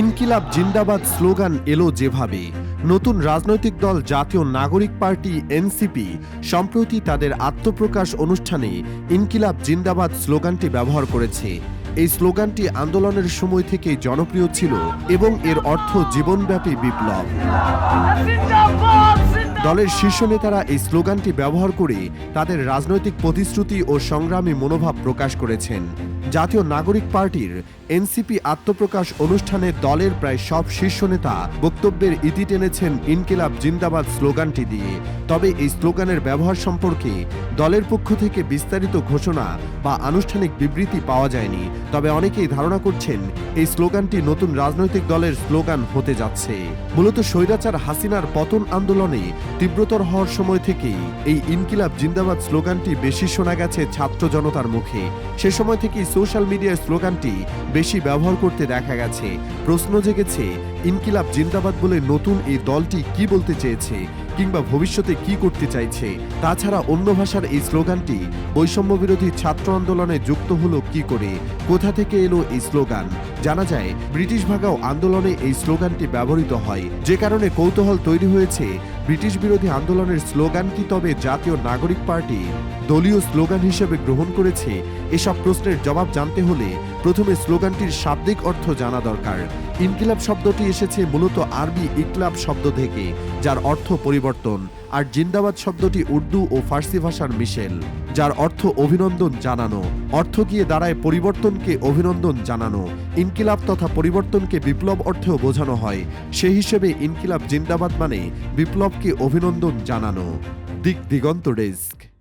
ইনকিলাব জিন্দাবাদ স্লোগান এলো যেভাবে, নতুন রাজনৈতিক দল, জাতীয় নাগরিক পার্টি, এনসিপি, সম্প্রতি তাদের আত্মপ্রকাশ অনুষ্ঠানে ইনকিলাব জিন্দাবাদ স্লোগানটি ব্যবহার করেছে। এই স্লোগানটি আন্দোলনের সময় থেকেই জনপ্রিয় ছিল এবং এর অর্থ জীবনব্যাপী বিপ্লব। দলের শীর্ষ নেতারা এই স্লোগানটি ব্যবহার করে তাদের রাজনৈতিক প্রতিশ্রুতি ও সংগ্রামী মনোভাব প্রকাশ করেছেন। জাতীয় নাগরিক পার্টির এনসিপি আত্মপ্রকাশ অনুষ্ঠানে দলের প্রায় সব শীর্ষ নেতা বক্তব্যের ইতি টেনেছেন ইনকিলাব জিন্দাবাদ স্লোগানটি দিয়ে। তবে এই স্লোগানের ব্যবহার সম্পর্কে দলের পক্ষ থেকে বিস্তারিত ঘোষণা বা আনুষ্ঠানিক বিবৃতি পাওয়া যায়নি। তবে অনেকেই ধারণা করছেন এই স্লোগানটি নতুন রাজনৈতিক দলের স্লোগান হতে যাচ্ছে। মূলত স্বৈরাচার হাসিনার পতন আন্দোলনে তীব্রতর হওয়ার সময় থেকেই এই ইনকিলাব জিন্দাবাদ স্লোগানটি বেশি শোনা গেছে ছাত্র জনতার মুখে। সে সময় থেকেই সোশ্যাল মিডিয়ায় স্লোগানটি বেশি ব্যবহার করতে দেখা গেছে। প্রশ্ন জেগেছে, ইনকিলাব জিন্দাবাদ বলে নতুন এই দলটি কি বলতে চেয়েছে? কিংবা ভবিষ্যতে কি করতে চাইছে, তাছাড়া অন্য ভাষার এই স্লোগানটি বৈষম্য বিরোধী ছাত্র আন্দোলনে যুক্ত হলো কি করে, কোথা থেকে এলো এই স্লোগান? জানা যায়, ব্রিটিশ ভাগাও আন্দোলনে এই স্লোগানটি ব্যবহৃত হয়। যে কারণে কৌতূহল তৈরি হয়েছে, ব্রিটিশ বিরোধী আন্দোলনের স্লোগান কি তবে জাতীয় নাগরিক পার্টি? দলীয় স্লোগান হিসেবে গ্রহণ করেছে, এসব প্রশ্নের জবাব জানতে হলে প্রথমে স্লোগানটির শাব্দিক অর্থ জানা দরকার। ইনকিলাব শব্দটি এসেছে মূলত আরবি ইকলাব শব্দ থেকে, যার অর্থ পরিবর্তন। আর জিন্দাবাদ শব্দটি উর্দু ও ফার্সি ভাষার মিশেল, যার অর্থ অভিনন্দন জানানো। অর্থ গিয়ে দাঁড়ায় পরিবর্তনকে অভিনন্দন জানানো। ইনকিলাব তথা পরিবর্তনকে বিপ্লব অর্থেও বোঝানো হয়। সে হিসেবে ইনকিলাব জিন্দাবাদ মানে বিপ্লবকে অভিনন্দন জানানো। দিক দিগন্ত ডেস্ক।